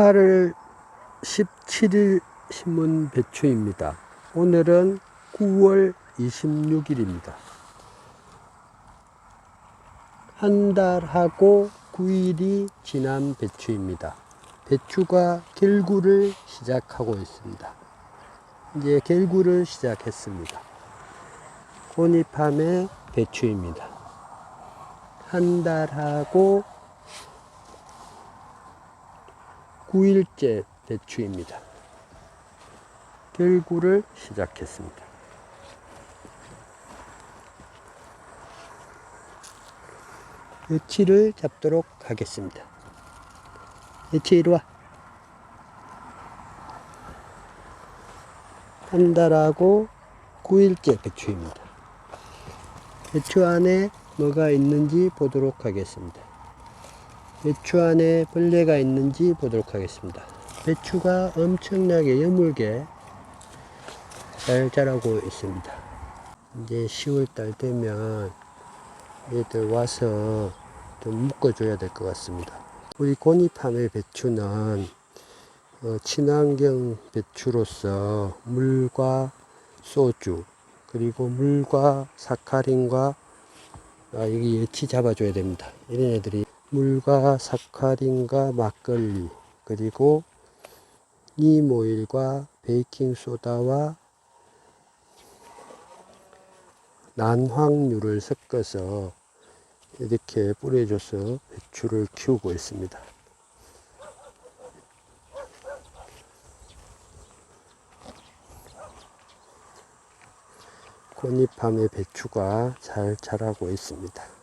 8월 17일 신문 배추입니다. 오늘은 9월 26일입니다. 한 달하고 9일이 지난 배추입니다. 배추가 결구를 시작하고 있습니다. 이제 결구를 시작했습니다. 고니팜의 배추입니다. 한 달하고 9일째 배추입니다. 결구를 시작했습니다. 여치를 잡도록 하겠습니다. 여치 이리 와. 한 달하고 9일째 배추입니다. 배추 안에 뭐가 있는지 보도록 하겠습니다. 배추 안에 벌레가 있는지 보도록 하겠습니다. 배추가 엄청나게 여물게 잘 자라고 있습니다. 이제 10월달 되면 얘들 와서 좀 묶어줘야 될 것 같습니다. 우리 고니팜의 배추는 어, 친환경 배추로서 물과 소주 그리고 물과 사카린과 아, 여기 예치 잡아줘야 됩니다. 이런 애들이 물과 사카린과 막걸리 그리고 니모일과 베이킹 소다와 난황유를 섞어서 이렇게 뿌려줘서 배추를 키우고 있습니다. 고니팜의 배추가 잘 자라고 있습니다.